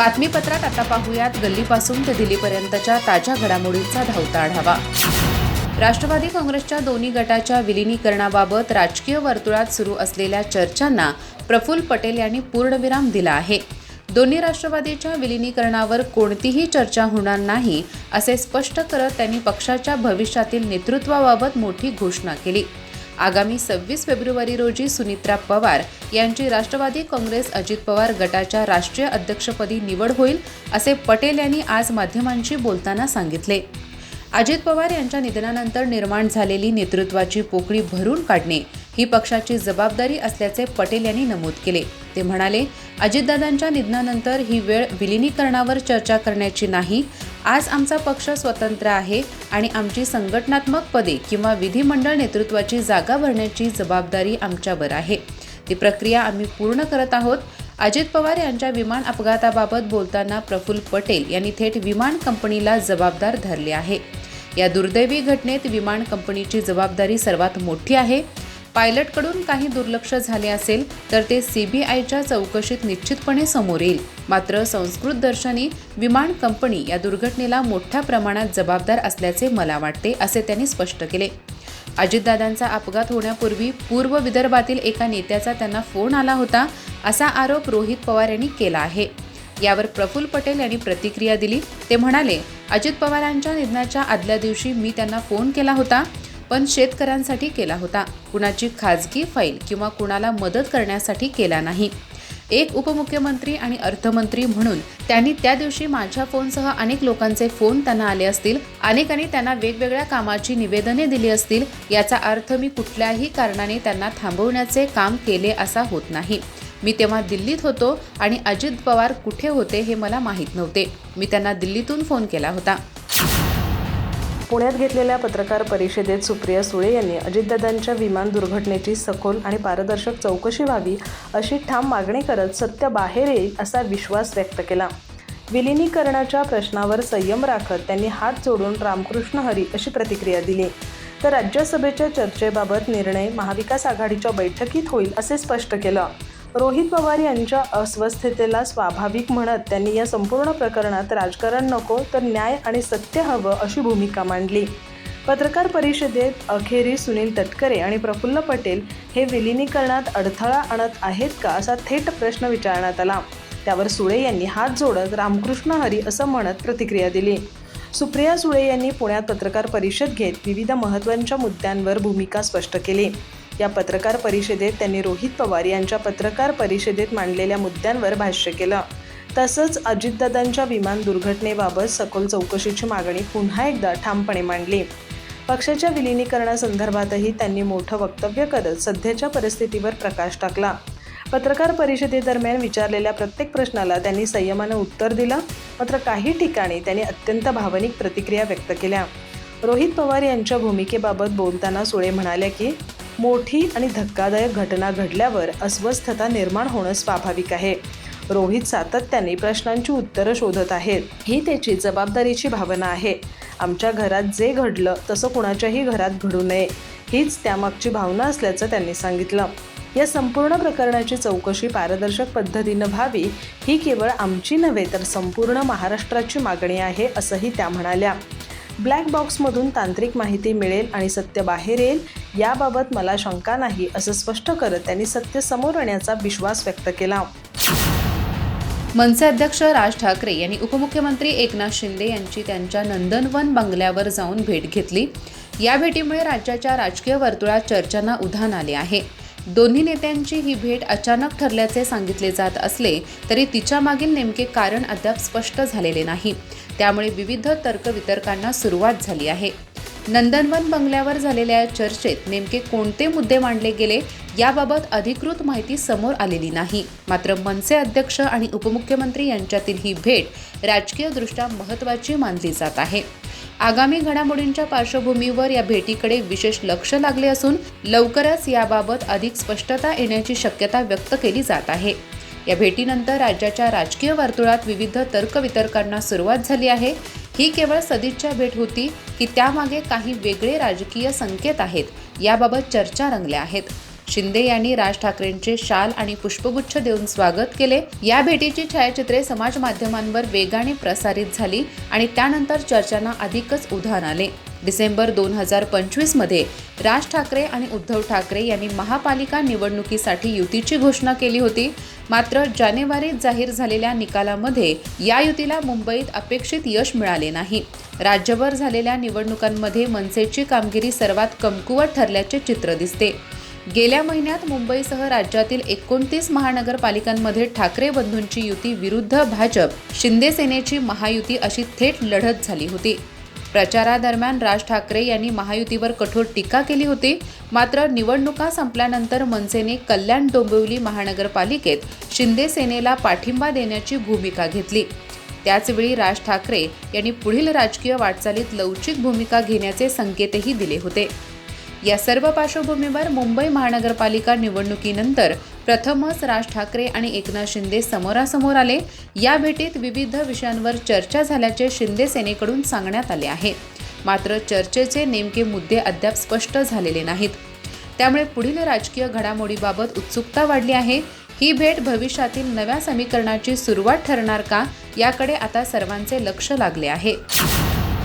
बातमीपत्रात आता पाहूयात. गल्लीपासून ते दिल्लीपर्यंतच्या ताज्या घडामोडींचा धावता आढावा. राष्ट्रवादी काँग्रेसच्या दोन्ही गटाच्या विलिनीकरणाबाबत राजकीय वर्तुळात सुरू असलेल्या चर्चांना प्रफुल्ल पटेल यांनी पूर्णविराम दिला आहे. दोन्ही राष्ट्रवादीच्या विलिनीकरणावर कोणतीही चर्चा होणार नाही असे स्पष्ट करत त्यांनी पक्षाच्या भविष्यातील नेतृत्वाबाबत मोठी घोषणा केली. आगामी सव्वीस फेब्रुवारी रोजी सुनित्रा पवार यांची राष्ट्रवादी काँग्रेस अजित पवार गटाच्या राष्ट्रीय अध्यक्षपदी निवड होईल असे पटेल यांनी आज माध्यमांशी बोलताना सांगितले. अजित पवार यांच्या निधनानंतर निर्माण झालेली नेतृत्वाची पोकळी भरून काढणे ही पक्षाची जबाबदारी असल्याचे पटेल यांनी नमूद केले. ते म्हणाले अजितदादांच्या निधनानंतर ही वेळ विलिनीकरणावर चर्चा करण्याची नाही. आज आमचा पक्ष स्वतंत्र आहे आणि आमची संघटनात्मक पदे किंवा विधिमंडळ नेतृत्वाची जागा भरण्याची जबाबदारी आमच्यावर आहे. ती प्रक्रिया आम्ही पूर्ण करत आहोत. अजित पवार यांच्या विमान अपघाताबाबत बोलताना प्रफुल्ल पटेल यांनी थेट विमान कंपनीला जबाबदार धरले आहे. या दुर्दैवी घटनेत विमान कंपनीची जबाबदारी सर्वात मोठी आहे. पायलटकडून काही दुर्लक्ष झाले असेल तर ते सीबीआयच्या चौकशीत निश्चितपणे समोर येईल. मात्र संस्कृत दर्शनी विमान कंपनी या दुर्घटनेला मोठ्या प्रमाणात जबाबदार असल्याचे मला वाटते असे त्यांनी स्पष्ट केले. अजितदादांचा अपघात होण्यापूर्वी पूर्व विदर्भातील एका नेत्याचा त्यांना फोन आला होता असा आरोप रोहित पवार यांनी केला आहे. यावर प्रफुल्ल पटेल यांनी प्रतिक्रिया दिली. ते म्हणाले अजित पवारांच्या निधनाच्या आदल्या दिवशी मी त्यांना फोन केला होता. पण शेतकऱ्यांसाठी केला होता. कुणाची खाजगी फाईल किंवा कुणाला मदत करण्यासाठी केला नाही. एक उपमुख्यमंत्री आणि अर्थमंत्री म्हणून त्यांनी त्या दिवशी माझ्या फोनसह अनेक लोकांचे फोन त्यांना आले असतील. अनेकांनी त्यांना वेगवेगळ्या कामाची निवेदने दिली असतील. याचा अर्थ मी कुठल्याही कारणाने त्यांना थांबवण्याचे काम केले असा होत नाही. मी तेव्हा दिल्लीत होतो आणि अजित पवार कुठे होते हे मला माहीत नव्हते. मी त्यांना दिल्लीतून फोन केला होता. पुण्यात घेतलेल्या पत्रकार परिषदेत सुप्रिया सुळे यांनी अजितदादांच्या विमान दुर्घटनेची सखोल आणि पारदर्शक चौकशी व्हावी अशी ठाम मागणी करत सत्य बाहेर येईल असा विश्वास व्यक्त केला. विलिनीकरणाच्या प्रश्नावर संयम राखत त्यांनी हात जोडून रामकृष्ण हरी अशी प्रतिक्रिया दिली. तर राज्यसभेच्या चर्चेबाबत निर्णय महाविकास आघाडीच्या बैठकीत होईल असे स्पष्ट केलं. रोहित पवार यांच्या अस्वस्थतेला स्वाभाविक म्हणत त्यांनी या संपूर्ण प्रकरणात राजकारण नको तर न्याय आणि सत्य हवं अशी भूमिका मांडली. पत्रकार परिषदेत अखेरी सुनील तटकरे आणि प्रफुल्ल पटेल हे विलिनीकरणात अडथळा आणत आहेत का असा थेट प्रश्न विचारण्यात आला. त्यावर सुळे यांनी हात जोडत रामकृष्ण हरी असं म्हणत प्रतिक्रिया दिली. सुप्रिया सुळे यांनी पुण्यात पत्रकार परिषद घेत विविध महत्त्वाच्या मुद्द्यांवर भूमिका स्पष्ट केली. या पत्रकार परिषदेत त्यांनी रोहित पवार यांच्या पत्रकार परिषदेत मांडलेल्या मुद्द्यांवर भाष्य केलं. तसंच अजितदादांच्या विमान दुर्घटनेबाबत सखोल चौकशीची मागणी पुन्हा एकदा ठामपणे मांडली. पक्षाच्या विलिनीकरणासंदर्भातही त्यांनी मोठं वक्तव्य करत सध्याच्या परिस्थितीवर प्रकाश टाकला. पत्रकार परिषदेदरम्यान विचारलेल्या प्रत्येक प्रश्नाला त्यांनी संयमानं उत्तर दिलं मात्र काही ठिकाणी त्यांनी अत्यंत भावनिक प्रतिक्रिया व्यक्त केल्या. रोहित पवार यांच्या भूमिकेबाबत बोलताना सुळे म्हणाल्या की मोठी आणि धक्कादायक घटना घडल्यावर अस्वस्थता निर्माण होणं स्वाभाविक आहे. रोहित सातत्याने प्रश्नांची उत्तरं शोधत आहेत. ही त्याची जबाबदारीची भावना आहे. आमच्या घरात जे घडलं तसं कुणाच्याही घरात घडू नये. हीच त्यामागची भावना असल्याचं त्यांनी सांगितलं. या संपूर्ण प्रकरणाची चौकशी पारदर्शक पद्धतीनं व्हावी ही केवळ आमची नव्हे तर संपूर्ण महाराष्ट्राची मागणी आहे असंही त्या म्हणाल्या. ब्लॅक बॉक्समधून तांत्रिक माहिती मिळेल आणि सत्य बाहेर येईल याबाबत मला शंका नाही असं स्पष्ट करत त्यांनी सत्य समोर येण्याचा विश्वास व्यक्त केला. मनसे अध्यक्ष राज ठाकरे यांनी उपमुख्यमंत्री एकनाथ शिंदे यांची त्यांच्या नंदनवन बंगल्यावर जाऊन भेट घेतली. या भेटीमुळे राज्याच्या राजकीय वर्तुळात चर्चांना उधाण आले आहे. दोन्ही नेत्यांची ही भेट अचानक ठरल्याचे सांगितले जात असले तरी तिच्या मागील नेमके कारण अद्याप स्पष्ट झालेले नाही. त्यामुळे विविध तर्कवितर्कांना सुरुवात झाली आहे. नंदनवन बंगल्यावर झालेल्या चर्चेत नेमके कोणते मुद्दे मांडले गेले याबाबत अधिकृत माहिती समोर आलेली नाही. मात्र मनसे अध्यक्ष आणि उपमुख्यमंत्री यांच्यातील ही भेट राजकीयदृष्ट्या महत्त्वाची मानली जात आहे. आगामी घडामोडींच्या पार्श्वभूमीवर या भेटीकडे विशेष लक्ष लागले असून लवकरच याबाबत अधिक स्पष्टता येण्याची शक्यता व्यक्त केली जात आहे. या भेटीनंतर राज्याच्या राजकीय वर्तुळात विविध तर्कवितर्कांना सुरुवात झाली आहे. ही केवळ सदिच्छा भेट होती की त्यामागे काही वेगळे राजकीय संकेत आहेत. याबाबत चर्चा रंगल्या आहेत. शिंदे यांनी राज ठाकरेंचे शाल आणि पुष्पगुच्छ देऊन स्वागत केले. या भेटीची छायाचित्रे समाज माध्यमांवर वेगाने प्रसारित झाली आणि त्यानंतर चर्चांना अधिकच उधाण आले. डिसेंबर दोन हजार पंचवीसमध्ये राज ठाकरे आणि उद्धव ठाकरे यांनी महापालिका निवडणुकीसाठी युतीची घोषणा केली होती. मात्र जानेवारीत जाहीर झालेल्या निकालामध्ये या युतीला मुंबईत अपेक्षित यश मिळाले नाही. राज्यभर झालेल्या निवडणुकांमध्ये मनसेची कामगिरी सर्वात कमकुवत ठरल्याचे चित्र दिसते. गेल्या महिन्यात मुंबईसह राज्यातील एकोणतीस महानगरपालिकांमध्ये ठाकरे बंधूंची युती विरुद्ध भाजप शिंदे सेनेची महायुती अशी थेट लढत झाली होती. प्रचारादरम्यान राज ठाकरे यांनी महायुतीवर कठोर टीका केली होती. मात्र निवडणुका संपल्यानंतर मनसेने कल्याण डोंबिवली महानगरपालिकेत शिंदे सेनेला पाठिंबा देण्याची भूमिका घेतली. त्याचवेळी राज ठाकरे यांनी पुढील राजकीय वाटचालीत लवचिक भूमिका घेण्याचे संकेतही दिले होते. या सर्व पार्श्वभूमीवर मुंबई महानगरपालिका निवडणुकीनंतर प्रथमच राज ठाकरे आणि एकनाथ शिंदे समोरासमोर आले. या भेटीत विविध विषयांवर चर्चा झाल्याचे शिंदे सेनेकडून सांगण्यात आले आहे. मात्र चर्चेचे नेमके मुद्दे अद्याप स्पष्ट झालेले नाहीत. त्यामुळे पुढील राजकीय घडामोडीबाबत उत्सुकता वाढली आहे. ही भेट भविष्यातील नव्या समीकरणाची सुरुवात ठरणार का याकडे आता सर्वांचे लक्ष लागले आहे.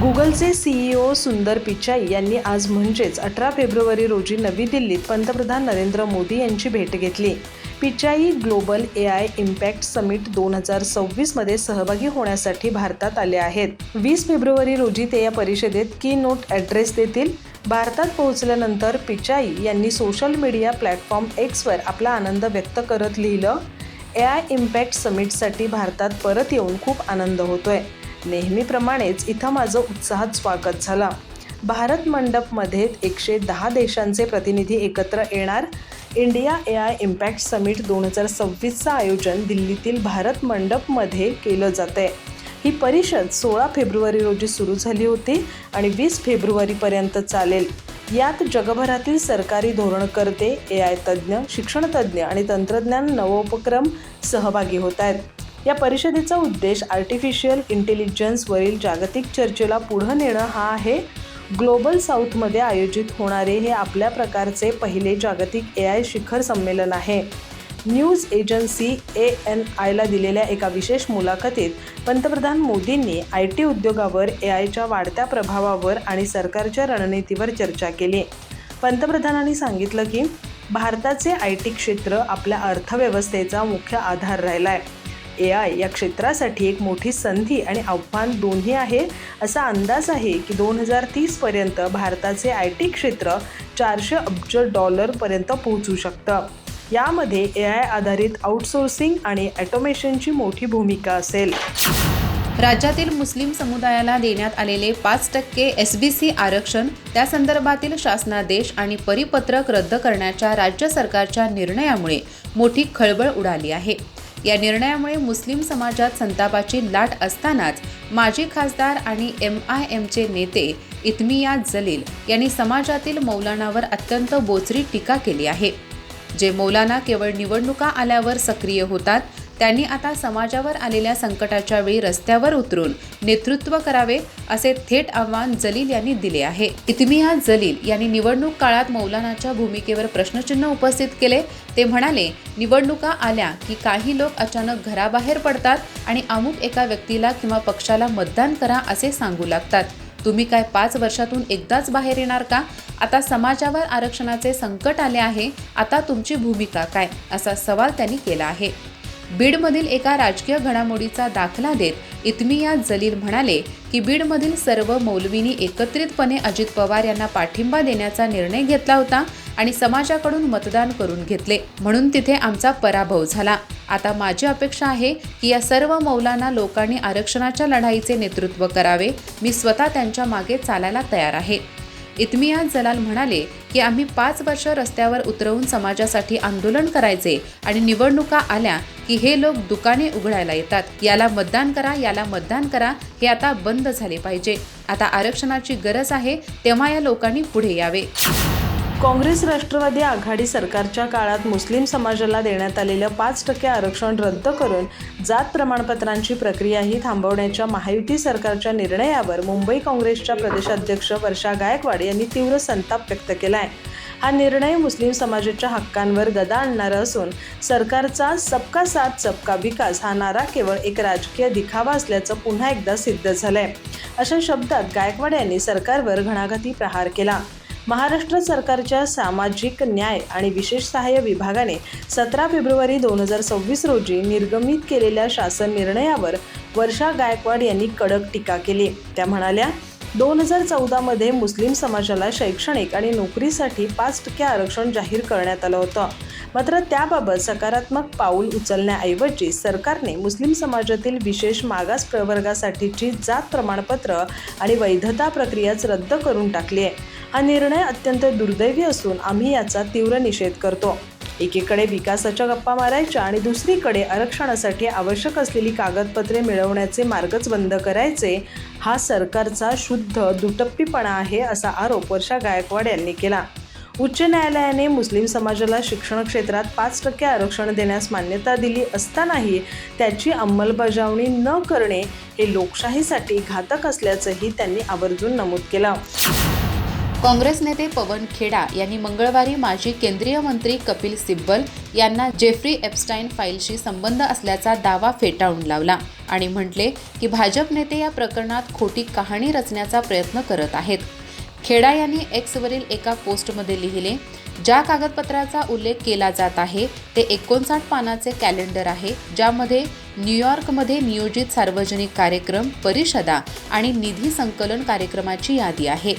गुगलचे सीईओ सुंदर पिचाई यांनी आज म्हणजेच अठरा फेब्रुवारी रोजी नवी दिल्लीत पंतप्रधान नरेंद्र मोदी यांची भेट घेतली. Pichai global A I impact summit दोन हजार सव्वीसमध्ये सहभागी होण्यासाठी भारतात आले आहेत. वीस फेब्रुवारी रोजी ते या परिषदेत की नोट ॲड्रेस देतील. भारतात पोहोचल्यानंतर पिचाई यांनी सोशल मीडिया प्लॅटफॉर्म एक्सवर आपला आनंद व्यक्त करत लिहिलं ए आय इम्पॅक्ट समिटसाठी भारतात परत येऊन खूप आनंद होतोय. नेहमीप्रमाणेच इथं माझं उत्साहात स्वागत झालं. भारत मंडपमध्ये एकशे दहा देशांचे प्रतिनिधी एकत्र येणार. India A I impact summit दोन हजार सव्वीसचं आयोजन दिल्लीतील भारत मंडपमध्ये केलं जातं आहे ही परिषद सोळा फेब्रुवारी रोजी सुरू झाली होती आणि वीस फेब्रुवारीपर्यंत चालेल. यात जगभरातील सरकारी धोरणकर्ते ए आय तज्ज्ञ शिक्षणतज्ज्ञ आणि तंत्रज्ञान नवोपक्रम सहभागी होत आहेत. या परिषदेचा उद्देश आर्टिफिशियल इंटेलिजन्सवरील जागतिक चर्चेला पुढं नेणं हा आहे. ग्लोबल साऊथमध्ये आयोजित होणारे हे आपल्या प्रकारचे पहिले जागतिक ए आय शिखर संमेलन आहे. न्यूज एजन्सी ए एन आयला दिलेल्या एका विशेष मुलाखतीत पंतप्रधान मोदींनी आय टी उद्योगावर ए आयच्या वाढत्या प्रभावावर आणि सरकारच्या रणनीतीवर चर्चा केली. पंतप्रधानांनी सांगितलं की भारताचे आय टी क्षेत्र आपल्या अर्थव्यवस्थेचा मुख्य आधार राहिला आहे ए आय या क्षेत्रासाठी एक मोठी संधी आणि आव्हान दोन्ही आहे असा अंदाज आहे की दोन हजार तीसपर्यंत भारताचे आय टी क्षेत्र चारशे अब्ज डॉलरपर्यंत पोहोचू शकतं. यामध्ये ए आय आधारित आउटसोर्सिंग आणि ॲटोमेशनची मोठी भूमिका असेल. राज्यातील मुस्लिम समुदायाला देण्यात आलेले पाच टक्के एस बी सी आरक्षण त्या संदर्भातील शासनादेश आणि परिपत्रक रद्द करण्याच्या राज्य सरकारच्या निर्णयामुळे मोठी खळबळ उडाली आहे. या निर्णयामुळे मुस्लिम समाजात संतापाची लाट असतानाच माजी खासदार आणि एम आय एमचे नेते इतमिया जलील यांनी समाजातील मौलानावर अत्यंत बोचरी टीका केली आहे. जे मौलाना केवळ निवडणुका आल्यावर सक्रिय होतात त्यांनी आता समाजावर आलेल्या संकटाच्या वेळी रस्त्यावर उतरून नेतृत्व करावे असे थेट आव्हान जलील यांनी दिले आहे. इतमिया जलील यांनी निवडणूक काळात मौलानाच्या भूमिकेवर प्रश्नचिन्ह उपस्थित केले. ते म्हणाले निवडणुका आल्या की काही लोक अचानक घराबाहेर पडतात आणि अमुक एका व्यक्तीला किंवा पक्षाला मतदान करा असे सांगू लागतात. तुम्ही काय पाच वर्षातून एकदाच बाहेर येणार का? आता समाजावर आरक्षणाचे संकट आले आहे. आता तुमची भूमिका काय? असा सवाल त्यांनी केला आहे. बीडमधील एका राजकीय घडामोडीचा दाखला देत इतमिया जलील म्हणाले की बीडमधील सर्व मौलवींनी एकत्रितपणे अजित पवार यांना पाठिंबा देण्याचा निर्णय घेतला होता आणि समाजाकडून मतदान करून घेतले. म्हणून तिथे आमचा पराभव झाला. आता माझी अपेक्षा आहे की या सर्व मौलांना लोकांनी आरक्षणाच्या लढाईचे नेतृत्व करावे. मी स्वतः त्यांच्या मागे चालायला तयार आहे. इत्मियाज जलाल म्हणाले की आम्ही पाच वर्ष रस्त्यावर उतरवून समाजासाठी आंदोलन करायचे आणि निवडणुका आल्या की हे लोक दुकाने उघडायला येतात. याला मतदान करा याला मतदान करा हे आता बंद झाले पाहिजे. आता आरक्षणाची गरज आहे तेव्हा या लोकांनी पुढे यावे. काँग्रेस राष्ट्रवादी आघाडी सरकारच्या काळात मुस्लिम समाजाला देण्यात आलेलं पाच टक्के आरक्षण रद्द करून जात प्रमाणपत्रांची प्रक्रियाही थांबवण्याच्या महायुती सरकारच्या निर्णयावर मुंबई काँग्रेसच्या प्रदेशाध्यक्ष वर्षा गायकवाड यांनी तीव्र संताप व्यक्त केला आहे हा निर्णय मुस्लिम समाजाच्या हक्कांवर गदा आणणारा असून सरकारचा सबका साथ सबका विकास हा नारा केवळ एक राजकीय दिखावा असल्याचं पुन्हा एकदा सिद्ध झालंय. अशा शब्दात गायकवाड यांनी सरकारवर घणाघाती प्रहार केला. महाराष्ट्र सरकारच्या सामाजिक न्याय आणि विशेष सहाय्य विभागाने सतरा फेब्रुवारी दोन हजार सव्वीस रोजी निर्गमित केलेल्या शासन निर्णयावर वर्षा गायकवाड यांनी कडक टीका केली. त्या म्हणाल्या दोन हजार चौदामध्ये मुस्लिम समाजाला शैक्षणिक आणि नोकरीसाठी पाच टक्के आरक्षण जाहीर करण्यात आलं होतं. मात्र त्याबाबत सकारात्मक पाऊल उचलण्याऐवजी सरकारने मुस्लिम समाजातील विशेष मागास प्रवर्गासाठीची जात प्रमाणपत्र आणि वैधता प्रक्रियाच रद्द करून टाकली आहे. हा निर्णय अत्यंत दुर्दैवी असून आम्ही याचा तीव्र निषेध करतो. एकीकडे विकासाच्या गप्पा मारायच्या आणि दुसरीकडे आरक्षणासाठी आवश्यक असलेली कागदपत्रे मिळवण्याचे मार्गच बंद करायचे हा सरकारचा शुद्ध दुटप्पीपणा आहे असा आरोप वर्षा गायकवाड यांनी केला. उच्च न्यायालयाने मुस्लिम समाजाला शिक्षण क्षेत्रात पाच टक्के आरक्षण देण्यास मान्यता दिली असतानाही त्याची अंमलबजावणी न करणे हे लोकशाहीसाठी घातक असल्याचंही त्यांनी आवर्जून नमूद केलं. काँग्रेस नेते पवन खेडा यांनी मंगळवारी माजी केंद्रीय मंत्री कपिल सिब्बल यांना जेफ्री एप्स्टाईन फाईलशी संबंध असल्याचा दावा फेटाळून लावला आणि म्हटले की भाजप नेते या प्रकरणात खोटी कहाणी रचण्याचा प्रयत्न करत आहेत. खेडा यांनी एक्सवरील एका पोस्टमध्ये लिहिले ज्या कागदपत्राचा उल्लेख केला जात आहे ते एकोणसाठ पानाचे कॅलेंडर आहे ज्यामध्ये न्यूयॉर्कमध्ये नियोजित सार्वजनिक कार्यक्रम परिषदा आणि निधी संकलन कार्यक्रमाची यादी आहे.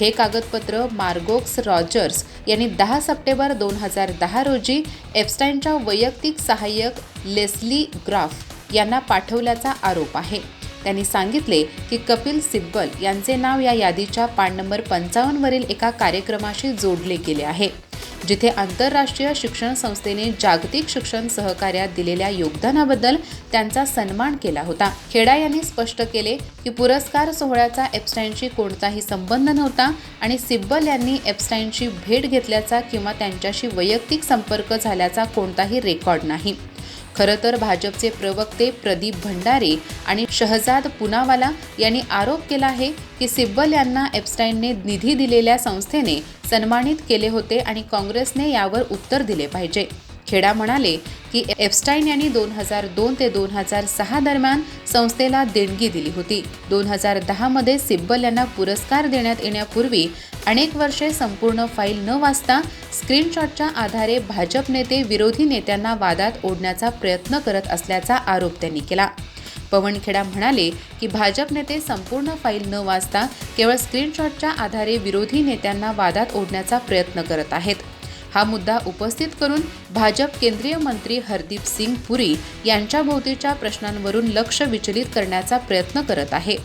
हे कागदपत्र मार्गोक्स रॉजर्स यांनी दहा सप्टेंबर दोन हजार दहा रोजी एप्स्टाईनच्या वैयक्तिक सहाय्यक लेस्ली ग्राफ यांना पाठवल्याचा आरोप आहे. त्यांनी सांगितले की कपिल सिब्बल यांचे नाव या यादीच्या पान नंबर पंचावन्नवरील एका कार्यक्रमाशी जोडले गेले आहे. जिथे आंतरराष्ट्रीय शिक्षण संस्थेने जागतिक शिक्षण सहकार्यात दिलेल्या योगदानाबद्दल त्यांचा सन्मान केला होता. खेडा यांनी स्पष्ट केले की पुरस्कार सोहळ्याचा एप्स्टाईनशी कोणताही संबंध नव्हता आणि सिब्बल यांनी एप्स्टाईनची भेट घेतल्याचा किंवा त्यांच्याशी वैयक्तिक संपर्क झाल्याचा कोणताही रेकॉर्ड नाही. खरं तर भाजपचे प्रवक्ते प्रदीप भंडारे आणि शहजाद पुनावाला यांनी आरोप केला आहे की सिब्बल यांना एप्स्टाईनने निधी दिलेल्या संस्थेने सन्मानित केले होते आणि काँग्रेसने यावर उत्तर दिले पाहिजे. खेडा म्हणाले की एप्स्टाईन यांनी दोन हजार दोन ते दोन हजार सहा दरम्यान संस्थेला देणगी दिली होती. दोन हजार दहामध्ये सिब्बल यांना पुरस्कार देण्यात येण्यापूर्वी अनेक वर्षे संपूर्ण फाईल न वाचता स्क्रीनशॉटच्या आधारे भाजप नेते विरोधी नेत्यांना वादात ओढण्याचा प्रयत्न करत असल्याचा आरोप त्यांनी केला. पवनखेडा म्हणाले की भाजप नेते संपूर्ण फाईल न वाचता केवळ स्क्रीनशॉटच्या आधारे विरोधी नेत्यांना वादात ओढण्याचा प्रयत्न करत आहेत. हा मुद्दा उपस्थित करून भाजप केंद्रीय मंत्री हरदीप सिंग पुरी यांच्याभोवतीच्या प्रश्नांवरून लक्ष विचलित करण्याचा प्रयत्न करत आहे.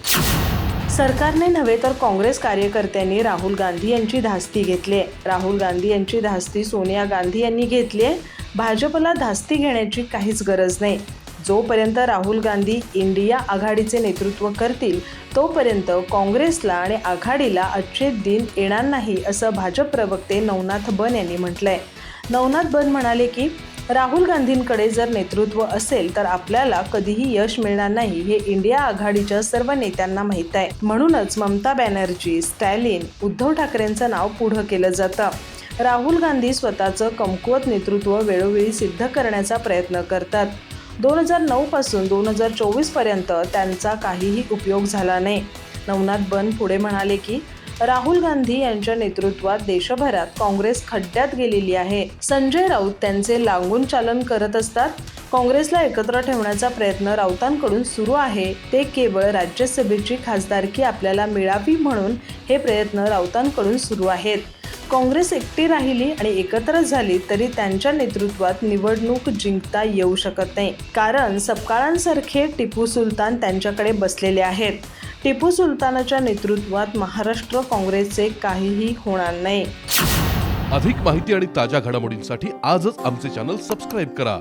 सरकारने नव्हे तर काँग्रेस कार्यकर्त्यांनी राहुल गांधी यांची धास्ती घेतली आहे. राहुल गांधी यांची धास्ती सोनिया गांधी यांनी घेतली आहे. भाजपला धास्ती घेण्याची काहीच गरज नाही. जोपर्यंत राहुल गांधी इंडिया आघाडीचे नेतृत्व करतील तोपर्यंत काँग्रेसला आणि आघाडीला अच्छे दिन येणार नाही असं भाजप प्रवक्ते नवनाथ बन यांनी म्हटलंय. नवनाथ बन म्हणाले की राहुल गांधींकडे जर नेतृत्व असेल तर आपल्याला कधीही यश मिळणार नाही हे इंडिया आघाडीच्या सर्व नेत्यांना माहीत आहे. म्हणूनच ममता बॅनर्जी स्टॅलिन उद्धव ठाकरेंचं नाव पुढं केलं जातं. राहुल गांधी स्वतःचं कमकुवत नेतृत्व वेळोवेळी सिद्ध करण्याचा प्रयत्न करतात. दोन हजार नऊपासून दोन हजार चोवीसपर्यंत त्यांचा काहीही उपयोग झाला नाही. नवनाथ बन पुढे म्हणाले की राहुल गांधी यांच्या नेतृत्वात देशभरात काँग्रेस खड्ड्यात गेलेली आहे. संजय राऊत त्यांचे लागून चालन करत असतात. काँग्रेसला एकत्र ठेवण्याचा प्रयत्न राऊतांकडून सुरू आहे. ते केवळ राज्यसभेची खासदारकी आपल्याला मिळावी म्हणून हे प्रयत्न राऊतांकडून सुरू आहेत. काँग्रेस एकटी राहिली आणि एकत्र झाली तरी त्यांच्या नेतृत्वात निवडणूक जिंकता येऊ शकत नाही. कारण सपकाळांसारखे टिपू सुलतान त्यांच्याकडे बसलेले आहेत. टिपू सुलतानाच्या नेतृत्वात महाराष्ट्र काँग्रेसचे काहीही होणार नाही. अधिक माहिती आणि ताज्या घडामोडींसाठी आजच आमचे चॅनल सबस्क्राईब करा.